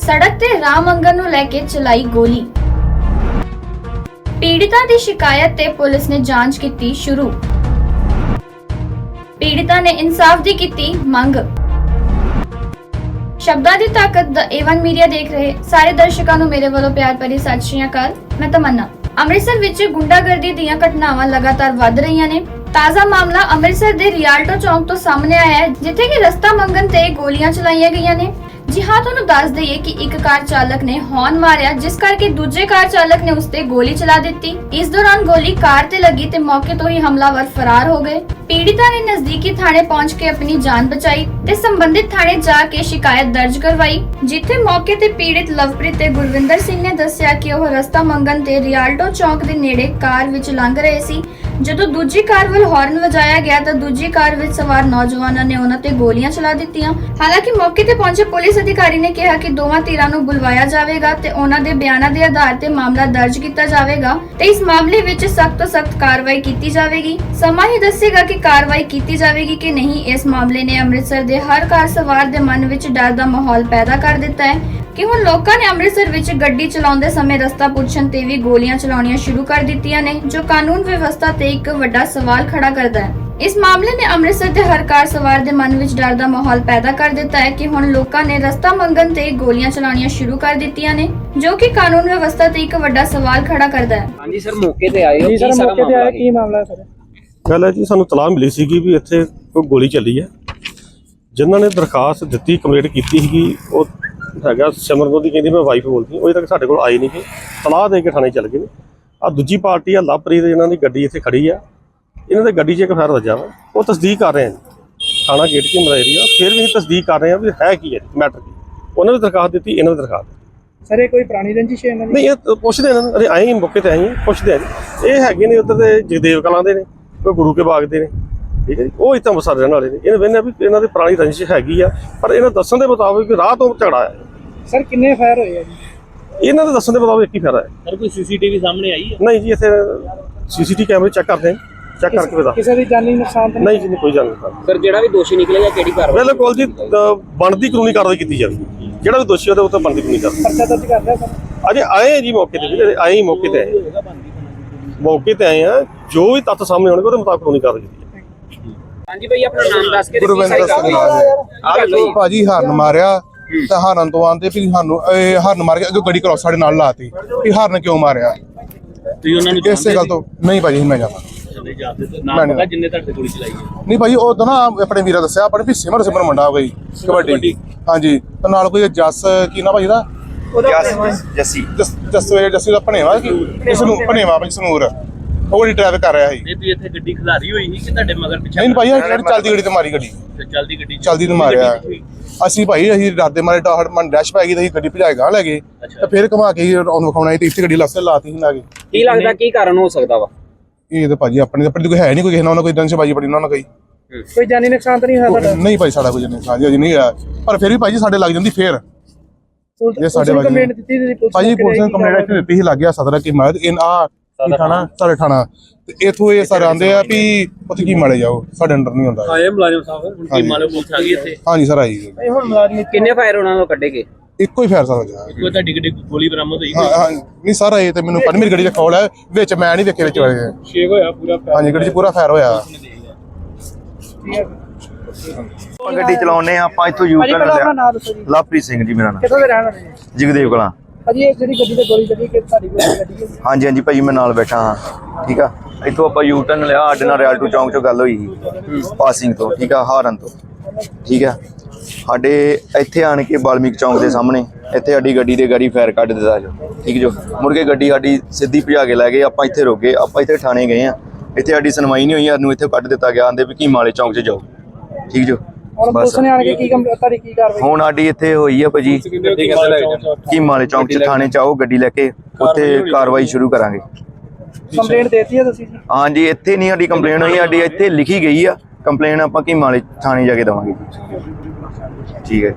ਸੜਕ ਤੇ ਰਾਮ ਮੰਗਨ ਨੂੰ ਲੈ ਕੇ ਚਲਾਈ ਗੋਲੀ। ਪੀੜਿਤਾ ਦੀ ਸ਼ਿਕਾਇਤ ਤੇ ਪੁਲਿਸ ਨੇ ਜਾਂਚ ਕੀਤੀ ਸ਼ੁਰੂ। ਪੀੜਿਤਾ ਨੇ ਇਨਸਾਫ ਦੀ ਕੀਤੀ ਮੰਗ। ਸ਼ਬਦਾਂ ਦੀ ਤਾਕਤ ਦਾ ਏਵਨ ਮੀਡੀਆ ਦੇਖ ਰਹੇ ਸਾਰੇ ਦਰਸ਼ਕਾਂ ਨੂੰ ਮੇਰੇ ਵੱਲੋਂ ਪਿਆਰ ਭਰੀ ਸਤਿ ਸ਼੍ਰੀ ਅਕਾਲ। ਮੈਂ ਤਮੰਨਾ। ਅੰਮ੍ਰਿਤਸਰ ਵਿੱਚ ਗੁੰਡਾਗਰਦੀ ਦੀਆਂ ਘਟਨਾਵਾਂ ਲਗਾਤਾਰ ਵੱਧ ਰਹੀਆਂ ਨੇ। ਤਾਜ਼ਾ ਮਾਮਲਾ ਅੰਮ੍ਰਿਤਸਰ ਦੇ ਰਿਆਲਟੋ ਚੌਂਕ ਤੋਂ ਸਾਹਮਣੇ ਆਇਆ ਹੈ, ਜਿੱਥੇ ਕਿ ਰਸਤਾ ਮੰਗਣ ਤੇ ਗੋਲੀਆਂ ਚਲਾਈਆਂ ਗਈਆਂ ਨੇ। ਜੀ ਹਾਂ, ਤੁਹਾਨੂੰ ਦੱਸ ਦਈਏ ਕਿ ਇੱਕ ਕਾਰ ਚਾਲਕ ਨੇ ਹੌਰਨ ਮਾਰਿਆ, ਜਿਸ ਕਰਕੇ ਦੂਜੇ ਕਾਰ ਚਾਲਕ ਨੇ ਉਸ ਤੇ ਗੋਲੀ ਚਲਾ ਦਿੱਤੀ। ਇਸ ਦੌਰਾਨ ਗੋਲੀ ਕਾਰ ਤੇ ਲੱਗੀ ਤੇ ਮੌਕੇ ਤੋਂ ਹੀ ਹਮਲਾਵਰ ਫਰਾਰ ਹੋ ਗਏ। ਪੀੜਿਤਾ ਨੇ ਨਜ਼ਦੀਕੀ ਥਾਣੇ ਪਹੁੰਚ ਕੇ ਆਪਣੀ ਜਾਨ ਬਚਾਈ ਤੇ ਸੰਬੰਧਿਤ ਥਾਣੇ ਜਾ ਕੇ ਸ਼ਿਕਾਇਤ ਦਰਜ ਕਰਵਾਈ, ਜਿੱਥੇ ਮੌਕੇ ਤੇ ਪੀੜਿਤ ਲਵਪ੍ਰੀਤ ਤੇ ਗੁਰਵਿੰਦਰ ਸਿੰਘ ਨੇ ਦੱਸਿਆ ਕਿ ਉਹ ਰਸਤਾ ਮੰਗਣ ਤੇ ਰਿਆਲਟੋ ਚੌਂਕ ਦੇ ਨੇੜੇ ਕਾਰ ਵਿੱਚ ਲੰਘ ਰਹੇ ਸੀ। ਜਦੋਂ ਦੂਜੀ ਕਾਰ ਵੱਲ ਹਾਰਨ ਵਜਾਇਆ ਗਿਆ ਤਾਂ ਦੂਜੀ ਕਾਰ ਵਿੱਚ ਸਵਾਰ ਨੌਜਵਾਨਾਂ ਨੇ ਉਹਨਾਂ ਤੇ ਗੋਲੀਆਂ ਚਲਾ ਦਿੱਤੀਆਂ। ਹਾਲਾਂਕਿ ਮੌਕੇ ਤੇ ਪਹੁੰਚੇ ਪੁਲਿਸ ਅਧਿਕਾਰੀ ਨੇ ਕਿਹਾ ਕਿ ਦੋਵਾਂ ਧਿਰਾਂ ਨੂੰ ਬੁਲਵਾਇਆ ਜਾਵੇਗਾ ਤੇ ਉਹਨਾਂ ਦੇ ਬਿਆਨਾਂ ਦੇ ਆਧਾਰ ਤੇ ਮਾਮਲਾ ਦਰਜ ਕੀਤਾ ਜਾਵੇਗਾ ਤੇ ਇਸ ਮਾਮਲੇ ਵਿੱਚ ਸਖਤ ਤੋਂ ਸਖਤ ਕਾਰਵਾਈ ਕੀਤੀ ਜਾਵੇਗੀ। ਸਮਾਂ ਹੀ ਦੱਸੇਗਾ ਕਿ ਕਾਰਵਾਈ ਕੀਤੀ ਜਾਵੇਗੀ ਕਿ ਨਹੀਂ। ਇਸ ਮਾਮਲੇ ਨੇ ਅੰਮ੍ਰਿਤਸਰ ਦੇ ਹਰ ਕਾਰ ਸਵਾਰ ਦੇ ਮਨ ਵਿੱਚ ਡਰ ਦਾ ਮਾਹੌਲ ਪੈਦਾ ਕਰ ਦਿੱਤਾ ਹੈ। ਕਿ ਹੁਣ ਲੋਕਾਂ ਨੇ ਅੰਮ੍ਰਿਤਸਰ ਵਿੱਚ ਗੱਡੀ ਚਲਾਉਂਦੇ ਸਮੇਂ ਰਸਤਾ ਪੁੱਛਣ ਤੇ ਵੀ ਗੋਲੀਆਂ ਚਲਾਉਣੀਆਂ ਸ਼ੁਰੂ ਕਰ ਦਿੱਤੀਆਂ ਨੇ ਜੋ ਕਾਨੂੰਨ ਵਿਵਸਥਾ ਤੇ ਇੱਕ ਵੱਡਾ ਸਵਾਲ ਖੜਾ ਕਰਦਾ ਹੈ। ਇਸ ਮਾਮਲੇ ਨੇ ਅੰਮ੍ਰਿਤਸਰ ਦੇ ਹਰ ਕਾਰ ਸਵਾਰ ਦੇ ਮਨ ਵਿੱਚ ਡਰ ਦਾ ਮਾਹੌਲ ਪੈਦਾ ਕਰ ਦਿੱਤਾ ਹੈ ਕਿ ਹੁਣ ਲੋਕਾਂ ਨੇ ਰਸਤਾ ਮੰਗਣ ਤੇ ਗੋਲੀਆਂ ਚਲਾਉਣੀਆਂ ਸ਼ੁਰੂ ਕਰ ਦਿੱਤੀਆਂ ਨੇ ਜੋ ਕਿ ਕਾਨੂੰਨ ਵਿਵਸਥਾ ਤੇ ਇੱਕ ਵੱਡਾ ਸਵਾਲ ਖੜਾ ਕਰਦਾ ਹੈ। ਹਾਂਜੀ ਸਰ ਮੌਕੇ ਤੇ ਆਏ ਹੋ। ਜੀ ਕੀ ਸਰ ਮੌਕੇ ਤੇ ਆਇਆ ਕੀ ਮਾਮਲਾ ਹੈ ਸਰ? ਗੱਲ ਹੈ ਜੀ ਸਾਨੂੰ ਤਲਾਹ ਮਿਲੀ ਸੀਗੀ ਵੀ ਇੱਥੇ ਕੋਈ ਗੋਲੀ ਚੱਲੀ ਹੈ। ਜਿਨ੍ਹਾਂ ਨੇ ਦਰਖਾਸਤ ਦਿੱਤੀ ਕੰਪਲੀਟ ਕੀਤੀ ਸੀਗੀ ਉਹ ਹੈਗਾ ਸਿਮਰਨ ਦੀ ਕਹਿੰਦੀ ਮੈਂ ਵਾਈਫ ਬੋਲਦੀ ਉਹ ਤੱਕ ਸਾਡੇ ਕੋਲ ਆਈ ਨਹੀਂ ਗੀ ਤਲਾਹ ਦੇ ਕੇ ਥਾਣੇ ਚੱਲ ਗਏ ਨੇ। ਆ ਦੂਜੀ ਪਾਰਟੀ ਆ ਲਵਪ੍ਰੀਤ ਇਹਨਾਂ ਦੀ ਗੱਡੀ ਇੱਥੇ ਖੜੀ ਆ। ਇਹਨਾਂ ਦੇ ਗੱਡੀ 'ਚ ਇੱਕ ਫਾਇਰ ਵੱਜਾ ਵਾ। ਉਹ ਤਸਦੀਕ ਕਰ ਰਹੇ ਨੇ। ਥਾਣਾ ਗੇਟ ਕੀ ਮਰਾ ਏਰੀਆ ਫਿਰ ਵੀ ਤਸਦੀਕ ਕਰ ਰਹੇ ਆ ਵੀ ਹੈ ਕੀ ਹੈ ਮੈਟਰ ਕੀ ਉਹਨਾਂ ਨੇ ਦਰਖਾਸਤ ਦਿੱਤੀ ਇਹਨਾਂ ਨੇ ਦਰਖਾਸਤ। ਸਰ ਇਹ ਕੋਈ ਪੁਰਾਣੀ ਰੰਜਿਸ਼ ਹੈ ਇਹਨਾਂ ਦੀ? ਨਹੀਂ ਇਹ ਪੁੱਛਦੇ ਇਹਨਾਂ ਨੂੰ। ਅਰੇ ਆਏ ਮੌਕੇ ਤੇ ਆਏ ਪੁੱਛਦੇ ਆ ਇਹ ਹੈਗੇ ਨੇ ਉੱਧਰ ਦੇ ਜਗਦੇਵ ਕਲਾਂ ਦੇ ਨੇ ਕੋਈ ਗੁਰੂ ਕੇ ਬਾਗ ਦੇ ਨੇ। ਠੀਕ ਹੈ ਜੀ? ਉਹ ਇੱਥੇ ਅੰਮ੍ਰਿਤਸਰ ਰਹਿਣ ਵਾਲੇ ਨੇ। ਇਹਨਾਂ ਵੇਖਦੇ ਵੀ ਇਹਨਾਂ ਦੀ ਪੁਰਾਣੀ ਰੰਜਿਸ਼ ਹੈਗੀ ਆ ਪਰ ਇਹਨਾਂ ਦੱਸਣ ਦੇ ਮੁਤਾਬਕ ਕਿ ਰਾਹ ਤੋਂ ਝਗੜਾ ਹੈ ਸਰ ਕਿੰਨੇ ਫਾਇਰ ਹੋਏ ਆ ਜੀ? ਇਹਨਾਂ ਦੇ ਦੱਸਣ ਦੇ ਮੁਤਾਬਕ ਇੱਕ ਹੀ ਫਾਇਦਾ ਹੈ ਸਰ ਕੋਈ ਸੀਸੀਟੀਵੀ ਸਾਹਮਣੇ ਆਈ ਹੈ ਨਹੀਂ ਜੀ ਇੱਥੇ ਸੀਸੀਟੀ ਕੈਮਰੇ ਚੈੱਕ ਕਰਦੇ ਹਾਂ ਚੈੱਕ ਕਰਕੇ ਬਤਾ ਕਿਸੇ ਦੀ ਜਾਨੀ ਨੁਕਸਾਨ ਤਾਂ ਨਹੀਂ ਨਹੀਂ? ਜੀ ਕੋਈ ਜਾਣਕਾਰੀ ਸਰ ਜਿਹੜਾ ਵੀ ਦੋਸ਼ੀ ਨਿਕਲੇਗਾ ਕਿਹੜੀ ਕਾਰਵਾਈ? ਬਿਲਕੁਲ ਜੀ ਬਣਦੀ ਕਾਨੂੰਨੀ ਕਾਰਵਾਈ ਕੀਤੀ ਜਾਵੇ ਜਿਹੜਾ ਵੀ ਦੋਸ਼ੀ ਉਹਦੇ ਉੱਤੇ ਬਣਦੀ ਕਾਨੂੰਨੀ ਕਾਰਵਾਈ। ਪਰਚਾ ਦਰਜ ਕਰ ਲਿਆ ਸਰ? ਅਜੇ ਆਏ ਜੀ ਮੌਕੇ ਤੇ ਆਏ ਹੀ ਮੌਕੇ ਤੇ ਆਏ। ਮੌਕੇ ਤੇ ਆਏ ਆ ਜੋ ਵੀ ਤੱਥ ਸਾਹਮਣੇ ਆਉਣਗੇ ਉਹਦੇ ਮੁਤਾਬਕ ਕਾਨੂੰਨੀ ਕਾਰਵਾਈ ਹਾਂਜੀ ਭਾਈ ਆਪਣਾ ਨਾਮ ਦੱਸ ਕੇ ਗੁਰਵਿੰਦਰ ਸਿੰਘ ਗੱਲ ਹੋਈ ਭਾਜੀ ਹਰਨ ਮਾਰਿਆ ਤੇ ਹਰਨ ਤੋਂ ਆਂਦੇ ਵੀ ਸਾਨੂੰ ਇਹ ਹਰਨ ਮਾਰ ਕੇ ਅੱਗੇ ਗੱਡੀ ਕ੍ਰੋਸ ਸਾਡੇ ਨਾਲ ਲਾਤੀ ਵੀ ਹਰਨ ਕਿਉਂ ਮਾਰਿਆ? ਤੁਸੀਂ ਉਹਨਾਂ ਨੂੰ ਇਸੇ ਗੱਲ ਤੋਂ ਨਹੀਂ ਭਾਜੀ ਮੈਂ ਜਾਣਾ ਚਲੇ ਜਾਂਦੇ ਤੇ ਨਹੀਂ। ਪਤਾ ਜਿੰਨੇ ਤੁਹਾਡੇ ਗੋਲੀ ਚਲਾਈ ਹੈ। ਨਹੀਂ ਭਾਜੀ ਉਹ ਤਾਂ ਨਾ ਆਪਣੇ ਵੀਰਾ ਦੱਸਿਆ ਆਪਣੇ ਵੀ ਸਿਮਰ ਸਿਮਰ ਮੁੰਡਾ ਹੋ ਗਈ ਕਬੱਡੀ। ਕਬੱਡੀ। ਹਾਂਜੀ ਤੇ ਨਾਲ ਕੋਈ ਜੱਸ ਕੀ ਨਾ ਭਾਜੀ ਦਾ? ਜੱਸੀ ਜਸ। ਜਸ ਜੱਸੀ ਦਾ ਭਣੇਵਾ ਕਿ? ਇਸ ਨੂੰ ਭਣੇਵਾ ਭਾਜੀ ਸਨੂਰ। ਉਹ ਗੱਡੀ ਡਰਾਈਵ ਕਰ ਰਿਹਾ ਸੀ। ਨਹੀਂ ਤੁਸੀਂ ਇੱਥੇ ਗੱਡੀ ਖਿਲਾਰੀ ਹੋਈ ਸੀ ਕਿ ਤੁਹਾਡੇ ਮਗਰ ਪਿੱਛੇ? ਨਹੀਂ ਭਾਜੀ ਇਹ ਚੱਲਦੀ ਗੱਡੀ ਤੇ ਮਾਰੀ ਗੱਡੀ। ਤੇ ਚੱਲਦੀ ਗੱਡੀ ਚ- ਚਲਦੀ ਨੂੰ ਮਾਰਿਆ। ਅਸੀਂ ਭਾਈ ਅਸੀਂ ਰਾਤੇ ਮਾਰੇ ਡਾਹੜ ਮਨ ਡੈਸ਼ ਪੈ ਗਈ ਤੇ ਅਸੀਂ ਗੱਡੀ ਭਜਾਏ ਗਾਂ ਲੈ ਗਏ। ਤੇ ਫਿਰ ਘੁਮਾ ਕੇ ਉਹਨੂੰ ਵਿਖਾਉਣਾ ਸੀ ਤੇ ਇੱਥੇ ਗੱਡੀ ਲਸਤੇ ਲਾਤੀ ਸੀ ਨਾ ਕੇ। ਕੀ ਲੱਗਦਾ ਕੀ ਕਾਰਨ ਹੋ ਸਕਦਾ ਵਾ? ਇਹ ਤਾਂ ਭਾਜੀ ਆਪਣੇ ਆਪਣੇ ਕੋਈ ਹੈ ਨਹੀਂ ਕੋਈ ਕਿਸੇ ਨਾਲ ਉਹਨਾਂ ਕੋਈ ਦੰਸ਼ ਬਾਜੀ ਬੜੀ ਉਹਨਾਂ ਨਾਲ ਕੋਈ। ਕੋਈ ਜਾਨੀ ਨੁਕਸਾਨ ਤਾਂ ਨਹੀਂ ਹੋਇਆ ਤੁਹਾਡਾ? ਨਹੀਂ ਭਾਈ ਸਾਡਾ ਕੋਈ ਨਹੀਂ ਸਾਜੀ ਨਹੀਂ ਹੋਇਆ। ਪਰ ਫਿਰ ਵੀ ਭਾਜੀ ਸਾਡੇ ਲੱਗ ਜਾਂਦੀ ਫੇਰ। ਇਹ ਸਾਡੇ ਬਾਜੀ- ਕੰਪਲੇਂਟ ਦਿੱਤੀ ਤੁਸੀਂ ਪੁਲਿਸ ਭਾਜੀ ਪੁਲਿਸ ਨੇ ਕੰਪਲੇਂਟ ਦਿੱਤੀ ਸੀ ਲੱਗਿਆ ਸਦਰ ਕੀ ਇਹ ਆ ਕੀ ਥਾਣਾ ਸਾਡੇ ਥਾਣਾ ਤੇ ਇਥੋਂ ਇਹ ਸਰ ਆਂਦੇ ਆ ਵੀ ਉੱਥੇ ਕੀ ਮਾਲੇ ਜਾਓ ਸਾਡੇ ਅੰਡਰ ਨਹੀਂ ਹੁੰਦਾ। ਆਏ ਮੁਲਾਜ਼ਮ ਸਾਹਿਬ ਹੁਣ ਕੀ। ਮਾਲੋ ਪੁਲਿਸ ਆ ਗਈ ਇੱਥੇ। ਹਾਂਜੀ ਸਰ ਆਈ ਇਹ ਹੁਣ ਮੁਲਾਜ਼ਮ ਕਿੰਨੇ ਫਾਇਰ ਉਹਨਾਂ ਨੂੰ ਕੱਢੇਗੇ ਇੱਕੋ ਹੀ ਫੇਰ ਸਰ ਗਿਆ ਕੋਈ ਤੁਹਾਡੀ ਗੱਡੀ ਗੋਲੀ ਬਰਾਮਦ ਹੋਈ। ਹਾਂ ਹਾਂ। ਨਹੀਂ ਸਰ ਇਹ ਤੇ ਮੈਨੂੰ ਪਤਾ ਮੇਰੀ ਗੱਡੀ ਦਾ ਖੋਲ ਹੈ ਵਿੱਚ ਮੈਂ ਨਹੀਂ ਵੇਖੇ ਵਿੱਚ ਵਾਲੇ ਛੇਕ ਹੋਇਆ ਪੂਰਾ ਹਾਂਜੀ ਗੱਡੀ 'ਚ ਪੂਰਾ ਫਾਇਰ ਹੋਇਆ। ਆਪਾਂ ਗੱਡੀ ਚਲਾਉਨੇ ਆ ਆਪਾਂ ਇੱਥੋਂ ਯੂ ਭਾਜੀ ਟਰਨ ਪਹਿਲਾਂ ਆਪਣਾ ਲਿਆ ਨਾਮ ਦੱਸੋ ਜੀ। ਲਵਪ੍ਰੀਤ ਸਿੰਘ ਜੀ ਮੇਰਾ ਨਾਮ। ਕਿੱਥੋਂ ਦੇ ਰਹਿਣ ਵਾਲੇ? ਜੀ ਜਗਦੇਵ ਕਲਾਂ। ਭਾਜੀ ਇਹ ਜਿਹੜੀ ਗੱਡੀ ਤੇ ਗੋਲੀ ਲੱਗੀ ਕਿ ਤੁਹਾਡੀ ਗੋਲੀ ਲੱਗੀ ਹੈ? ਹਾਂਜੀ ਹਾਂਜੀ ਭਾਜੀ ਮੈਂ ਨਾਲ ਬੈਠਾ ਹਾਂ। ਠੀਕ ਆ? ਇੱਥੋਂ ਆਪਾਂ ਯੂ ਟਰਨ ਲਿਆ, ਸਾਡੇ ਨਾਲ ਰਿਆਲਟੋ ਚੌਂਕ ਚੋਂ ਗੱਲ ਹੋਈ ਸੀ। ਪਾਸਿੰਗ ਤੋਂ, ਠੀਕ ਆ? ਹਾਰਨ ਤੋਂ। ਠੀਕ ਆ? ਸਾਡੇ ਇੱਥੇ ਆਣ ਕੇ ਬਾਲਮੀਕ ਚੌਂਕ ਦੇ ਸਾਹਮਣੇ, ਇੱਥੇ ਸਾਡੀ ਗੱਡੀ ਦੇ ਗਾੜੀ ਫਾਇਰ ਕੱਢ ਦਿੱਤਾ ਜੋ। ਠੀਕ ਜੋ? ਮੁੜ ਕੇ ਗੱਡੀ ਸਾਡੀ ਸਿੱਧੀ ਭਜਾ ਕੇ ਲੈ ਗਏ, ਆਪਾਂ ਇੱਥੇ ਰੁਕ ਗਏ, ਆਪਾਂ ਇੱਥੇ ਥਾਣੇ ਗਏ ਆ। ਇੱਥੇ ਸਾਡੀ ਸੁਣਵਾਈ ਨਹੀਂ ਹੋਈ, ਸਾਨੂੰ ਇੱਥੇ ਕੱਢ ਦਿੱਤਾ ਗਿਆ, ਆਂਦੇ ਵੀ ਕੀ ਮਾਲੇ ਚੌਂਕ 'ਚ ਜਾਓ। ਠੀਕ ਜੋ? ਹੁਣ ਪੁਲਿਸ ਨੇ ਆਣ ਕੇ ਕੀ ਕੰਮ ਤੁਹਾਡੀ ਕੀ ਕਾਰਵਾਈ ਹੁਣ ਸਾਡੀ ਇੱਥੇ ਹੋਈ ਆ ਭਾਜੀ। ਕੀ ਮਾਲੇ ਚੌਂਕ 'ਚ ਥਾਣੇ 'ਚ ਆਓ ਗੱਡੀ ਲੈ ਕੇ ਉੱਥੇ ਕਾਰਵਾਈ ਸ਼ੁਰੂ ਕਰਾਂਗੇ। ਕੰਪਲੇਂਟ ਦੇਤੀ ਹੈ ਤੁਸੀਂ ਜੀ? ਹਾਂਜੀ ਇੱਥੇ ਨਹੀਂ ਸਾਡੀ ਕੰਪਲੇਨ ਹੋਈ ਸਾਡੀ ਇੱਥੇ ਲਿਖੀ ਗਈ ਆ। ਕੰਪਲੇਨ ਆਪਾਂ ਕੀ ਮਾਲੇ ਥਾਣੇ ਜਾ ਕੇ ਦਵਾਂਗੇ। ਠੀਕ ਹੈ